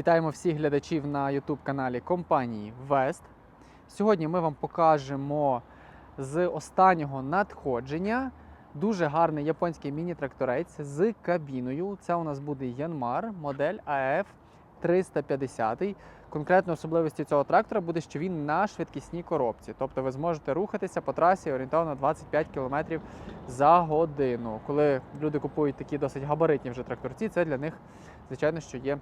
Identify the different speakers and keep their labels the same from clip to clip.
Speaker 1: Вітаємо всіх глядачів на YouTube каналі компанії Вест. Сьогодні ми вам покажемо з останнього надходження дуже гарний японський міні-тракторець з кабіною. Це у нас буде Янмар, модель AF 350. Конкретно особливістю цього трактора буде, що він на швидкісній коробці. Тобто ви зможете рухатися по трасі орієнтовно 25 км за годину. Коли люди купують такі досить габаритні вже тракторці, це для них, звичайно, що є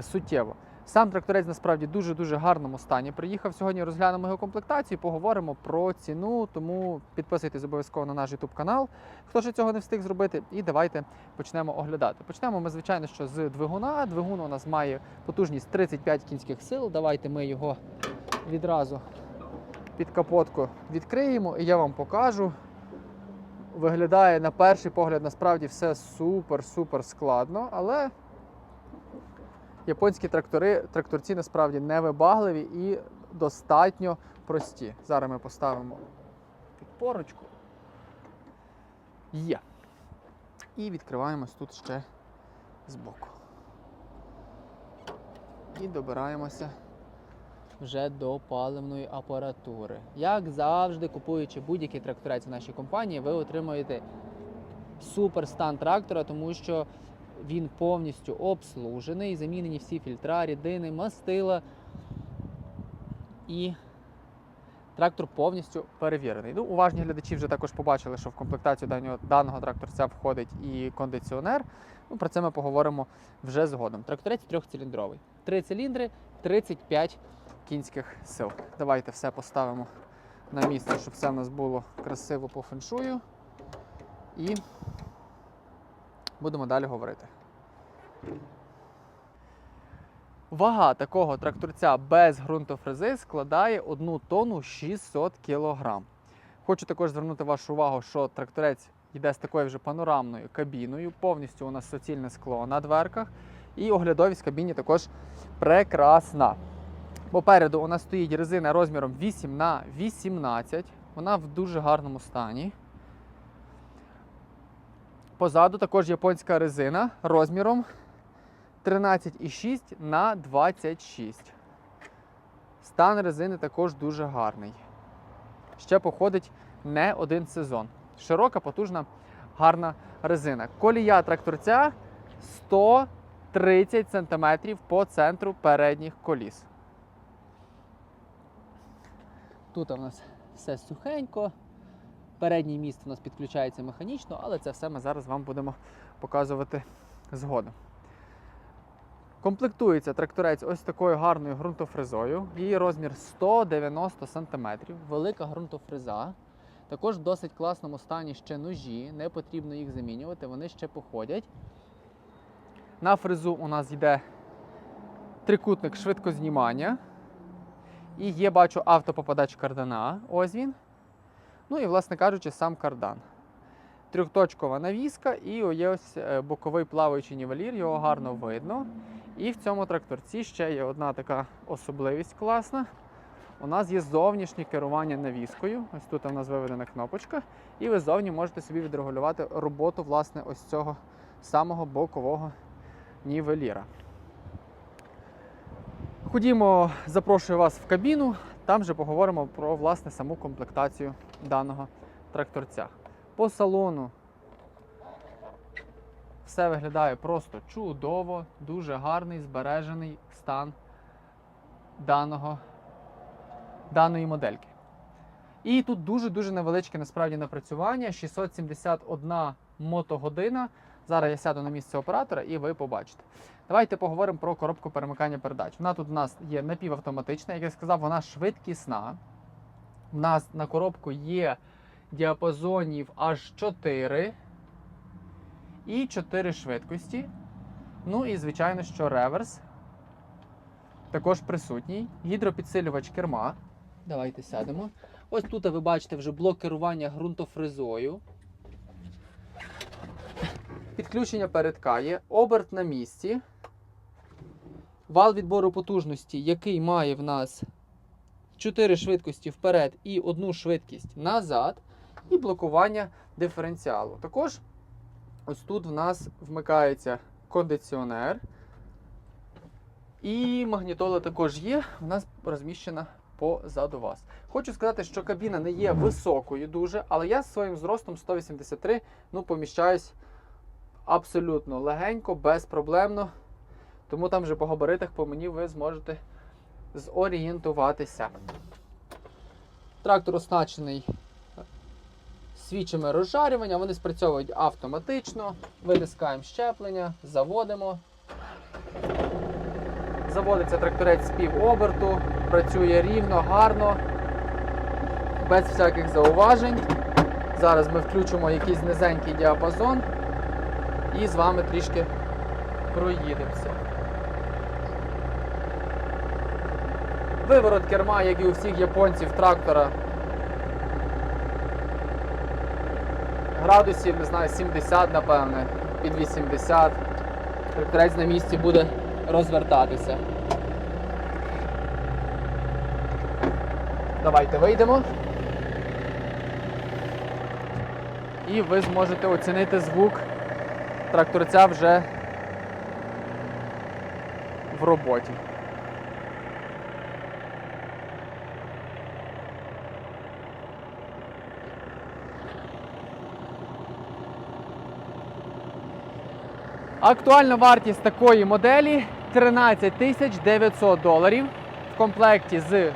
Speaker 1: суттєво. Сам тракторець насправді дуже-дуже гарному стані. Приїхав сьогодні, розглянемо його комплектацію, поговоримо про ціну. Тому підписуйтесь обов'язково на наш YouTube канал, хто ще цього не встиг зробити. І давайте почнемо оглядати. Почнемо ми, звичайно, що з двигуна. Двигун у нас має потужність 35 кінських сил. Давайте ми його відразу під капотку відкриємо, і я вам покажу. Виглядає на перший погляд насправді все супер-супер складно, але японські трактори, тракторці насправді невибагливі і достатньо прості. Зараз ми поставимо підпорочку. Є. І відкриваємось тут ще збоку. І добираємося вже до паливної апаратури. Як завжди, купуючи будь-який тракторець в нашій компанії, ви отримуєте супер стан трактора, тому що він повністю обслужений, замінені всі фільтра, рідини, мастила. І трактор повністю перевірений. Ну, уважні глядачі вже також побачили, що в комплектацію даного, даного тракторця входить і кондиціонер. Ну, про це ми поговоримо вже згодом. Тракторець трьохциліндровий. Три циліндри, 35 кінських сил. Давайте все поставимо на місце, щоб все в нас було красиво по феншую. І будемо далі говорити. Вага такого тракторця без ґрунтофрези складає 1 тонну 600 кг. Хочу також звернути вашу увагу, що тракторець йде з такою вже панорамною кабіною, повністю у нас суцільне скло на дверках. І оглядовість кабіні також прекрасна. Попереду у нас стоїть резина розміром 8 на 18 Вона в дуже гарному стані. Позаду також японська резина розміром 13,6 на 26. Стан резини також дуже гарний. Ще походить не один сезон. Широка, потужна, гарна резина. Колія тракторця 130 см по центру передніх коліс. Тут у нас все сухенько. Передній міст у нас підключається механічно, але це все ми зараз вам будемо показувати згодом. Комплектується тракторець ось такою гарною ґрунтофрезою. Її розмір 190 см, велика ґрунтофреза. Також в досить класному стані ще ножі, не потрібно їх замінювати, вони ще походять. На фрезу у нас йде трикутник швидкознімання. І є, бачу, автопопадач кардана. Ось він. Ну і, власне кажучи, сам кардан. Трьохточкова навіска і є ось е, боковий плаваючий нівелір, його гарно видно. І в цьому тракторці ще є одна така особливість класна. У нас є зовнішнє керування навіскою. Ось тут у нас виведена кнопочка. І ви ззовні можете собі відрегулювати роботу власне, ось цього самого бокового нівеліра. Ходімо, запрошую вас в кабіну, там же поговоримо про власне саму комплектацію даного тракторця. По салону все виглядає просто чудово, дуже гарний збережений стан даного, даної модельки. І тут дуже-дуже невеличке насправді напрацювання 671 мотогодина. Зараз я сяду на місце оператора і ви побачите. Давайте поговоримо про коробку перемикання передач. Вона тут у нас є напівавтоматична, як я сказав, вона швидкісна. У нас на коробку є діапазонів аж 4 і 4 швидкості. Ну і, звичайно, що реверс також присутній. Гідропідсилювач керма. Давайте сядемо. Ось тут ви бачите вже блок керування ґрунтофрезою. Підключення передка є, оберт на місці. Вал відбору потужності, який має в нас 4 швидкості вперед і одну швидкість назад, і блокування диференціалу. Також ось тут в нас вмикається кондиціонер. І магнітола також є, вона розміщена позаду вас. Хочу сказати, що кабіна не є високою дуже, але я з своїм зростом 183 ну, поміщаюсь абсолютно легенько, безпроблемно. Тому там вже по габаритах по мені ви зможете зорієнтуватися. Трактор оснащений свічами розжарювання, вони спрацьовують автоматично. Витискаємо щеплення, заводимо. Заводиться тракторець з пів оберту, працює рівно, гарно, без всяких зауважень. Зараз ми включимо якийсь низенький діапазон і з вами трішки проїдемося. Виворот керма, як і у всіх японців трактора. Градусів, не знаю, 70, напевне, під 80. Тракторець на місці буде розвертатися. Давайте вийдемо. І ви зможете оцінити звук тракторця вже в роботі. Актуальна вартість такої моделі 13 тисяч 900 доларів в комплекті з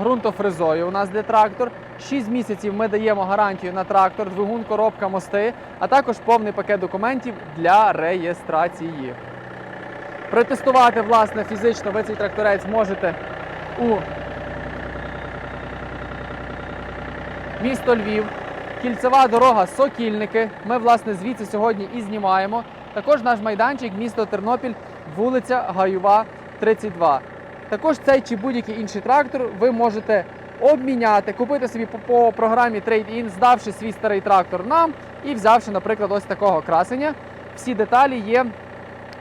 Speaker 1: ґрунтофрезою. У нас де трактор. 6 місяців ми даємо гарантію на трактор, двигун, коробка, мости, а також повний пакет документів для реєстрації. Протестувати власне фізично ви цей тракторець можете у місто Львів, кільцева дорога Сокільники. Ми, власне, звідси сьогодні і знімаємо. Також наш майданчик, місто Тернопіль, вулиця Гаюва, 32. Також цей чи будь-який інший трактор ви можете обміняти, купити собі по, по програмі Trade-in, здавши свій старий трактор нам і взявши, наприклад, ось такого красення. Всі деталі є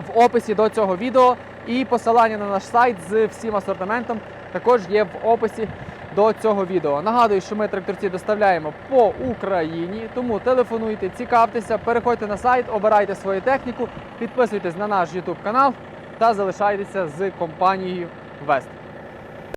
Speaker 1: в описі до цього відео. І посилання на наш сайт з всім асортиментом також є в описі до цього відео. Нагадую, що ми тракторці доставляємо по Україні, тому телефонуйте, цікавтеся, переходьте на сайт, обирайте свою техніку, підписуйтесь на наш YouTube канал та залишайтеся з компанією Вест.